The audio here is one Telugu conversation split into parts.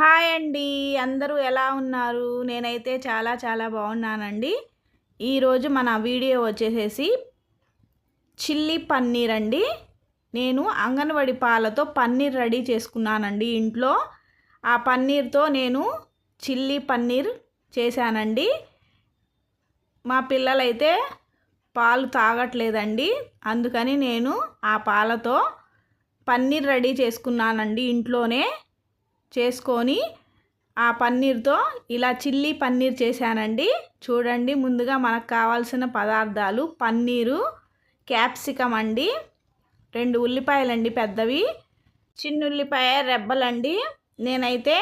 హాయ్ అండి. అందరూ ఎలా ఉన్నారు? నేనైతే చాలా చాలా బాగున్నానండి. ఈరోజు మన వీడియో వచ్చేసేసి చిల్లీ పన్నీర్ అండి. నేను అంగన్వాడి పాలతో పన్నీర్ రెడీ చేసుకున్నానండి ఇంట్లో. ఆ పన్నీర్తో నేను చిల్లీ పన్నీర్ చేశానండి. మా పిల్లలైతే పాలు తాగట్లేదండి. అందుకని నేను ఆ పాలతో పన్నీర్ రెడీ చేసుకున్నానండి ఇంట్లోనే. చేసుకొని ఆ పన్నీర్తో ఇలా చిల్లీ పన్నీర్ చేశానండి. చూడండి ముందుగా మనకు కావాల్సిన పదార్థాలు పన్నీరు క్యాప్సికం అండి రెండు ఉల్లిపాయలండి పెద్దవి చిన్న ఉల్లిపాయ రెబ్బలండి. నేనైతే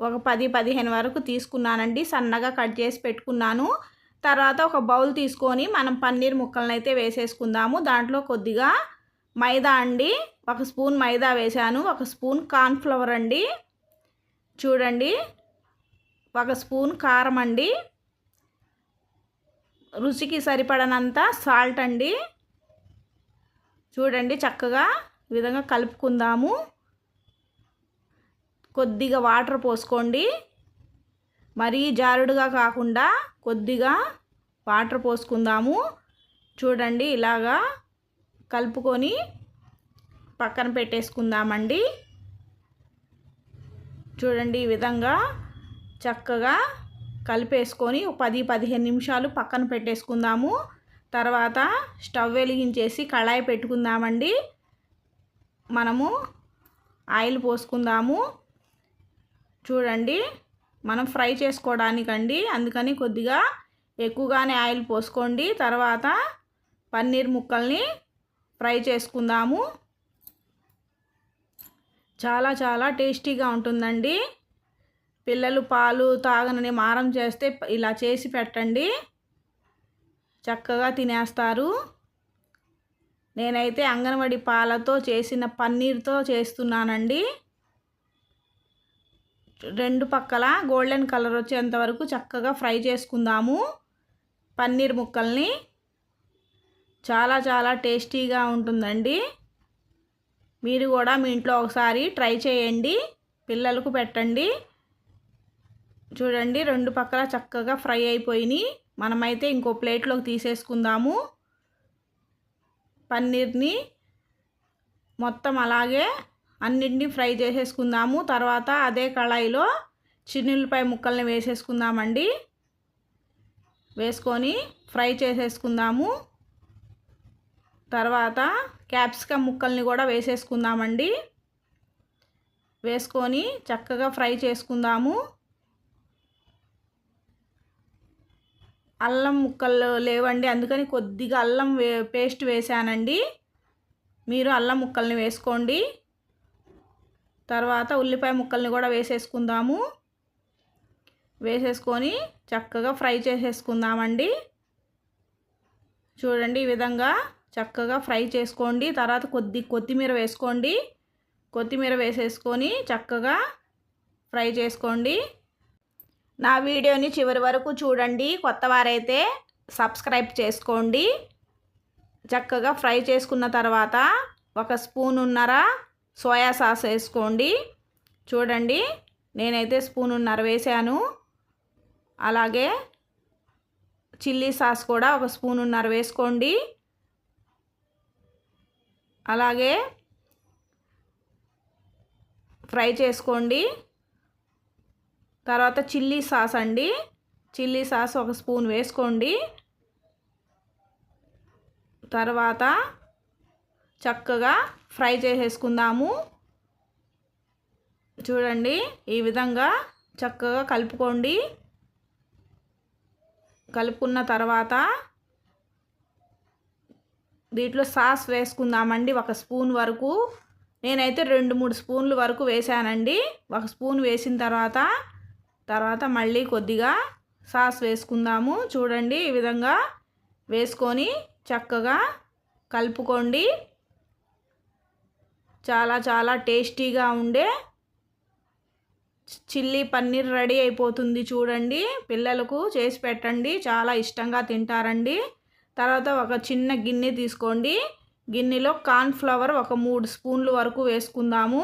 ఒక పది పదిహేను వరకు తీసుకున్నానండి సన్నగా కట్ చేసి పెట్టుకున్నాను. తర్వాత ఒక బౌల్ తీసుకొని మనం పన్నీర్ ముక్కలను అయితే వేసేసుకుందాము. దాంట్లో కొద్దిగా మైదా అండి ఒక స్పూన్ మైదా వేశాను ఒక స్పూన్ కార్న్ఫ్లవర్ అండి. చూడండి. ఒక స్పూన్ కారం అండి. రుచికి సరిపడనంత సాల్ట్ అండి. చూడండి చక్కగా విధంగా కలుపుకుందాము. కొద్దిగా వాటర్ పోసుకోండి. మరీ జారుడుగా కాకుండా కొద్దిగా వాటర్ పోసుకుందాము. చూడండి ఇలాగా కలుపుకొని పక్కన పెట్టేసుకుందామండి. చూడండి ఈ విధంగా చక్కగా కలిపేసుకొని పది పదిహేను నిమిషాలు పక్కన పెట్టేసుకుందాము. తర్వాత స్టవ్ వెలిగించేసి కళాయి పెట్టుకుందామండి. మనము ఆయిల్ పోసుకుందాము. చూడండి మనం ఫ్రై చేసుకోవడానికండి అందుకని కొద్దిగా ఎక్కువగానే ఆయిల్ పోసుకోండి. తర్వాత పన్నీర్ ముక్కల్ని ఫ్రై చేసుకుందాము. చాలా చాలా టేస్టీగా ఉంటుందండి. పిల్లలు పాలు తాగనని మారం చేస్తే ఇలా చేసి పెట్టండి. చక్కగా తినేస్తారు. నేనైతే అంగన్వాడి పాలతో చేసిన పన్నీర్తో చేస్తున్నానండి. రెండు పక్కల గోల్డెన్ కలర్ వచ్చేంత వరకు చక్కగా ఫ్రై చేసుకుందాము పన్నీర్ ముక్కల్ని. చాలా చాలా టేస్టీగా ఉంటుందండి. మీరు కూడా మీ ఇంట్లో ఒకసారి ట్రై చేయండి. పిల్లలకు పెట్టండి. చూడండి రెండు పక్కల చక్కగా ఫ్రై అయిపోయినాయి. మనమైతే ఇంకో ప్లేట్లోకి తీసేసుకుందాము. పన్నీర్ని మొత్తం అలాగే అన్నింటినీ ఫ్రై చేసేసుకుందాము. తర్వాత అదే కళాయిలో చిన్నులపై ముక్కల్ని వేసేసుకుందామండి. వేసుకొని ఫ్రై చేసేసుకుందాము. తర్వాత క్యాప్సికమ్ ముక్కల్ని కూడా వేసేసుకుందామండి. వేసుకొని చక్కగా ఫ్రై చేసుకుందాము. అల్లం ముక్కలు లేవండి అందుకని కొద్దిగా అల్లం వే పేస్ట్ వేసానండి. మీరు అల్లం ముక్కల్ని వేసుకోండి. తర్వాత ఉల్లిపాయ ముక్కల్ని కూడా వేసేసుకుందాము. వేసేసుకొని చక్కగా ఫ్రై చేసేసుకుందామండి. చూడండి ఈ విధంగా చక్కగా ఫ్రై చేసుకోండి. తర్వాత కొద్ది కొత్తిమీర వేసుకోండి. కొత్తిమీర వేసేసుకొని చక్కగా ఫ్రై చేసుకోండి. నా వీడియోని చివరి వరకు చూడండి. కొత్త వారైతే సబ్స్క్రైబ్ చేసుకోండి. చక్కగా ఫ్రై చేసుకున్న తర్వాత ఒక స్పూన్ ఉన్నర సోయా సాస్ వేసుకోండి. చూడండి నేనైతే స్పూన్ ఉన్నర వేసాను. అలాగే చిల్లీ సాస్ కూడా ఒక స్పూన్ ఉన్నర వేసుకోండి. అలాగే ఫ్రై చేసుకోండి. తర్వాత చిల్లీ సాస్ అండి. చిల్లీ సాస్ ఒక స్పూన్ వేసుకోండి. తర్వాత చక్కగా ఫ్రై చేసేసుకుందాము. చూడండి ఈ విధంగా చక్కగా కలుపుకోండి. కలుపుకున్న తర్వాత దీంట్లో సాస్ వేసుకుందామండి. ఒక స్పూన్ వరకు. నేనైతే రెండు మూడు స్పూన్లు వరకు వేసానండి ఒక స్పూన్ వేసిన తర్వాత తర్వాత మళ్ళీ కొద్దిగా సాస్ వేసుకుందాము. చూడండి ఈ విధంగా వేసుకొని చక్కగా కలుపుకోండి. చాలా చాలా టేస్టీగా ఉండే చిల్లీ పన్నీర్ రెడీ అయిపోతుంది చూడండి. పిల్లలకు చేసి పెట్టండి. చాలా ఇష్టంగా తింటారండి. తర్వాత ఒక చిన్న గిన్నె తీసుకోండి. గిన్నెలో కార్న్ఫ్లవర్ ఒక మూడు స్పూన్లు వరకు వేసుకుందాము.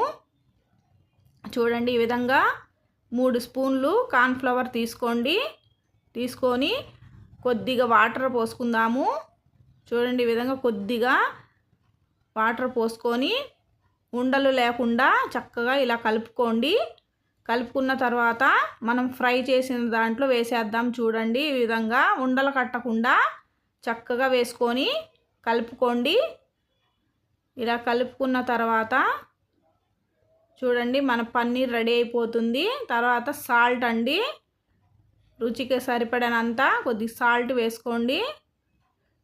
చూడండి ఈ విధంగా మూడు స్పూన్లు కార్న్ఫ్లవర్ తీసుకోండి. తీసుకొని కొద్దిగా వాటర్ పోసుకుందాము. చూడండి ఈ విధంగా కొద్దిగా వాటర్ పోసుకొని ఉండలు లేకుండా చక్కగా ఇలా కలుపుకోండి. కలుపుకున్న తర్వాత మనం ఫ్రై చేసిన దాంట్లో వేసేద్దాం చూడండి. ఈ విధంగా ఉండలు కట్టకుండా చక్కగా వేసుకొని కలుపుకోండి. ఇలా కలుపుకున్న తర్వాత చూడండి మన పన్నీర్ రెడీ అయిపోతుంది. తర్వాత సాల్ట్ అండి. రుచికి సరిపడనంత కొద్ది సాల్ట్ వేసుకోండి.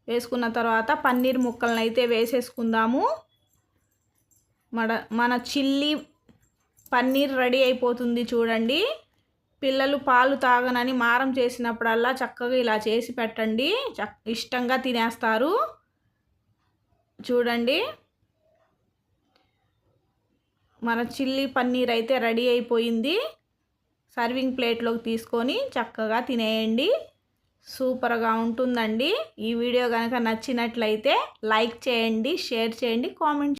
వేసుకున్న తర్వాత పన్నీర్ ముక్కలను అయితే వేసేసుకుందాము. మన మన చిల్లీ పన్నీర్ రెడీ అయిపోతుంది చూడండి. పిల్లలు పాలు తాగనని మారం చేసినప్పుడల్లా చక్కగా ఇలా చేసి పెట్టండి. ఇష్టంగా తినేస్తారు. చూడండి. మన చిల్లీ పన్నీర్ అయితే రెడీ అయిపోయింది. సర్వింగ్ ప్లేట్లోకి తీసుకొని చక్కగా తినేయండి. సూపర్గా ఉంటుందండి. ఈ వీడియో కనుక నచ్చినట్లయితే లైక్ చేయండి షేర్ చేయండి కామెంట్